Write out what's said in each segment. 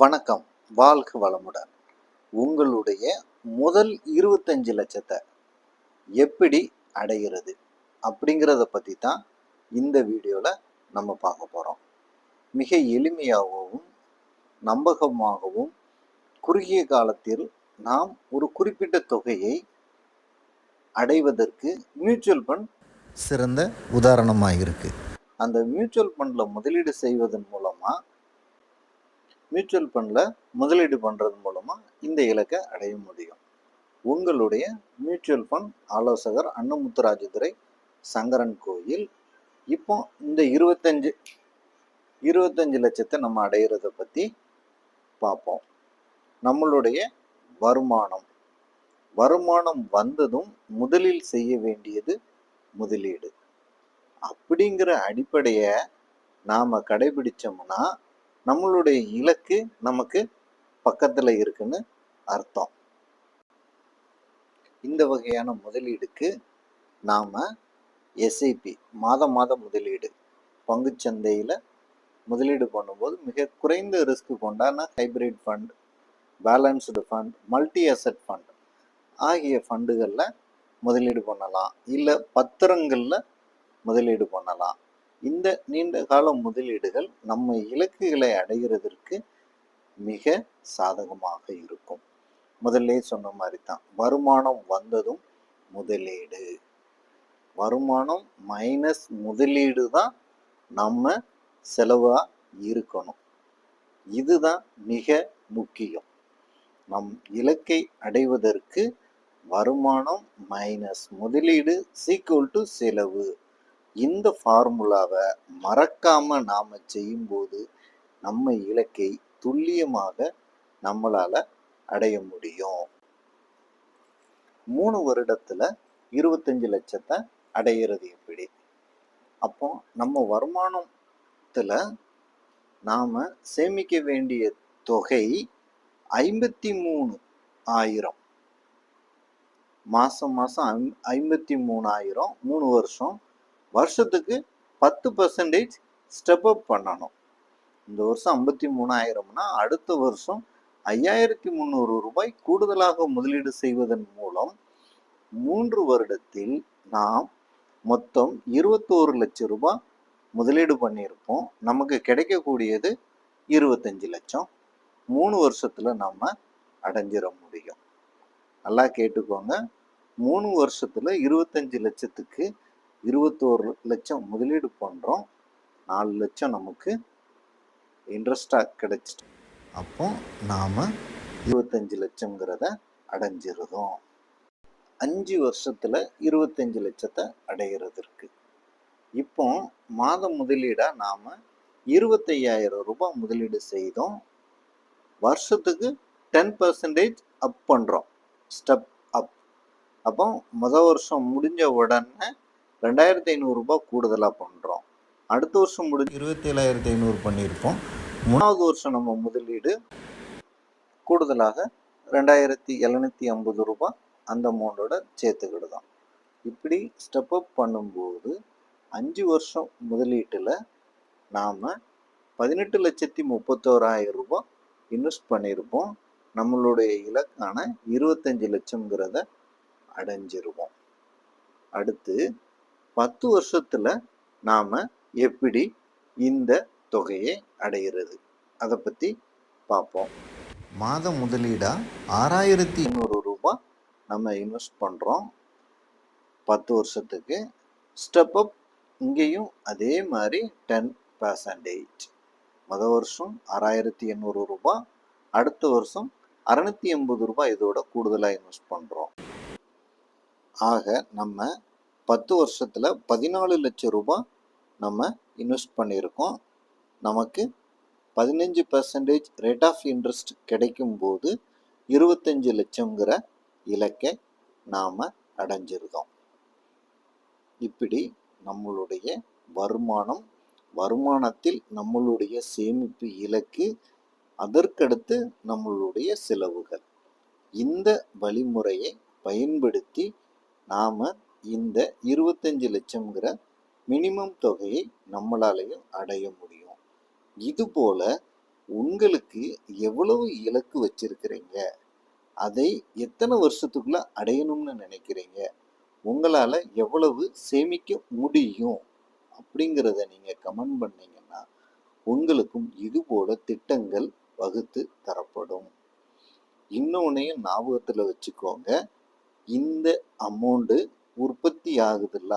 வணக்கம். வாழ்க வளமுடன். உங்களுடைய முதல் இருபத்தஞ்சு லட்சத்தை எப்படி அடைகிறது அப்படிங்கிறத பற்றி தான் இந்த வீடியோவில் நம்ம பார்க்க போகிறோம் மிக எளிமையாகவும் நம்பகமாகவும் குறுகிய காலத்தில் நாம் ஒரு குறிப்பிட்ட தொகையை அடைவதற்கு மியூச்சுவல் ஃபண்ட் சிறந்த உதாரணமாக இருக்குது அந்த மியூச்சுவல் ஃபண்டில் முதலீடு செய்வதன் மூலமாக மியூச்சுவல் ஃபண்டில் முதலீடு பண்ணுறது மூலமாக இந்த இலக்கை அடைய முடியும். உங்களுடைய மியூச்சுவல் ஃபண்ட் ஆலோசகர் அன்னமுத்துராஜதுரை சங்கரன் கோயில். இப்போ இந்த இருபத்தஞ்சு இருபத்தஞ்சு லட்சத்தை நம்ம அடையிறத பற்றி பார்ப்போம். நம்மளுடைய வருமானம். வருமானம் வந்ததும் முதலில் செய்ய வேண்டியது முதலீடு. அப்படிங்கிற அடிப்படையை நாம் கடைபிடிச்சோம்னா நம்மளுடைய இலக்கு நமக்கு பக்கத்தில் இருக்குன்னு அர்த்தம். இந்த வகையான முதலீடுக்கு நாம் எஸ்ஐபி மாதம் மாதம் முதலீடு பங்குச்சந்தையில் முதலீடு பண்ணும்போது மிக குறைந்த risk கொண்டான hybrid fund balanced fund multi asset fund ஆகிய ஃபண்டுகளில் முதலீடு பண்ணலாம். இல்லை பத்திரங்களில் முதலீடு பண்ணலாம். இந்த நீண்ட கால முதலீடுகள் நம்ம இலக்குகளை அடைகிறதற்கு மிக சாதகமாக இருக்கும். முதல்ல சொன்ன மாதிரி தான் வருமானம் வந்ததும் முதலீடு. வருமானம் மைனஸ் முதலீடு தான் நம்ம செலவாக இருக்கணும். இதுதான் மிக முக்கியம். நம் இலக்கை அடைவதற்கு வருமானம் மைனஸ் முதலீடு சீக்குவல் டு செலவு. இந்த ஃபார்முலாவை மறக்காம நாம செய்யும்போது நம்ம இலக்கை துல்லியமாக நம்மளால அடைய முடியும். மூணு வருடத்துல இருபத்தஞ்சு லட்சத்தை அடையிறது எப்படி? அப்போ நம்ம வருமானத்துல நாம சேமிக்க வேண்டிய தொகை ஐம்பத்தி மூணு ஆயிரம். மாசம் மாசம் ஐம்பத்தி மூணாயிரம் மூணு வருஷம் வருஷத்துக்கு பத்து பர்சன்டேஜ் ஸ்டெப் அப் பண்ணணும். இந்த வருஷம் ஐம்பத்தி மூணாயிரம்னா அடுத்த வருஷம் ஐயாயிரத்தி முந்நூறு ரூபாய் கூடுதலாக முதலீடு செய்வதன் மூலம் மூன்று வருடத்தில் நாம் மொத்தம் இருபத்தோரு லட்சம் ரூபாய் முதலீடு பண்ணியிருப்போம். நமக்கு கிடைக்கக்கூடியது இருபத்தஞ்சு லட்சம். மூணு வருஷத்தில் நம்ம அடைஞ்சிட முடியும். நல்லா கேட்டுக்கோங்க. மூணு வருஷத்தில் இருபத்தஞ்சு லட்சத்துக்கு இருபத்தோரு லட்சம் முதலீடு பண்ணுறோம் நாலு லட்சம் நமக்கு இன்ட்ரெஸ்டாக கிடைச்சிட்டு. அப்போ நாம் இருபத்தஞ்சு லட்சங்கிறத அடைஞ்சிருதோம் அஞ்சு வருஷத்தில் இருபத்தஞ்சு லட்சத்தை அடைகிறதற்கு இப்போ மாத முதலீடாக நாம் இருபத்தையாயிரம் ரூபாய் முதலீடு செய்தோம். வருஷத்துக்கு டென் பர்சன்டேஜ் அப் பண்ணுறோம் ஸ்டெப் அப் அப்போ மொதல் வருஷம் முடிஞ்ச உடனே ரெண்டாயிரத்தி ஐநூறுரூபா கூடுதலாக பண்ணுறோம் அடுத்த வருஷம் முடிஞ்சு இருபத்தி ஏழாயிரத்தி ஐநூறு பண்ணியிருப்போம். மூணாவது வருஷம் நம்ம முதலீடு கூடுதலாக ரெண்டாயிரத்தி எழுநூற்றி ஐம்பது ரூபாய் அந்த அமௌண்ட்டோட சேர்த்துக்கிடுதோம் இப்படி ஸ்டெப் அப் பண்ணும்போது அஞ்சு வருஷம் முதலீட்டில் நாம் பதினெட்டு லட்சத்தி முப்பத்தோராயிரம் ரூபாய் இன்வெஸ்ட் பண்ணியிருப்போம். நம்மளுடைய இலக்கான இருபத்தஞ்சி லட்சங்கிறத அடைஞ்சிருவோம். அடுத்து பத்து வருஷத்தில் நாம் எப்படி இந்த தொகையை அடைகிறது அதை பற்றி பார்ப்போம் மாத முதலீடாக ஆறாயிரத்தி ஐநூறு ரூபாய் நம்ம இன்வெஸ்ட் பண்ணுறோம் பத்து வருஷத்துக்கு ஸ்டெப் அப் இங்கேயும் அதே மாதிரி டென் பர்சன்டேஜ் மொதல் வருஷம் ஆறாயிரத்தி எண்ணூறு ரூபாய் அடுத்த வருஷம் அறுநூத்தி எண்பது ரூபாய் இதோட கூடுதலாக இன்வெஸ்ட் பண்ணுறோம் ஆக நம்ம பத்து வருஷத்தில் பதினாலு லட்சம் ரூபாய் நம்ம இன்வெஸ்ட் பண்ணியிருக்கோம். நமக்கு பதினஞ்சு பர்சன்டேஜ் ரேட் ஆஃப் இன்ட்ரெஸ்ட் கிடைக்கும் போது இருபத்தஞ்சு லட்சங்கிற இலக்கை நாம் அடைஞ்சிருக்கோம். இப்படி நம்மளுடைய வருமானம் வருமானத்தில் நம்மளுடைய சேமிப்பு இலக்கு அதற்கடுத்து நம்மளுடைய செலவுகள். இந்த வழிமுறையை பயன்படுத்தி நாம் இந்த இருபத்தஞ்சு லட்சம்ங்கிற மினிமம் தொகையை நம்மளாலையும் அடைய முடியும். இது போல உங்களுக்கு எவ்வளவு இலக்கு வச்சிருக்கிறீங்க? அதை எத்தனை வருஷத்துக்குள்ள அடையணும்னு நினைக்கிறீங்க? உங்களால் எவ்வளவு சேமிக்க முடியும்? அப்படிங்கிறத நீங்கள் கமெண்ட் பண்ணீங்கன்னா உங்களுக்கும் இது போல திட்டங்கள் வகுத்து தரப்படும். இன்னொன்னையும் ஞாபகத்தில் வச்சுக்கோங்க. இந்த அமௌண்ட்டு உற்பத்தி ஆகுதுல்ல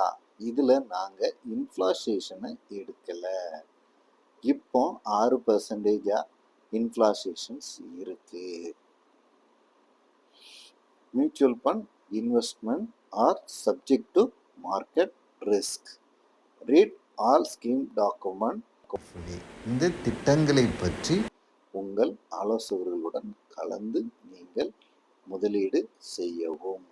இதில் நாங்கள் இன்ஃப்ளாஷேஷனை எடுக்கலை. இப்போ ஆறு பர்சன்டேஜாக இன்ஃப்ளாஷேஷன்ஸ் இருக்கு. Mutual fund investment are subject to market risk read all scheme document இந்த திட்டங்களை பற்றி உங்கள் ஆலோசகர்களுடன் கலந்து நீங்கள் முதலீடு செய்யவும்.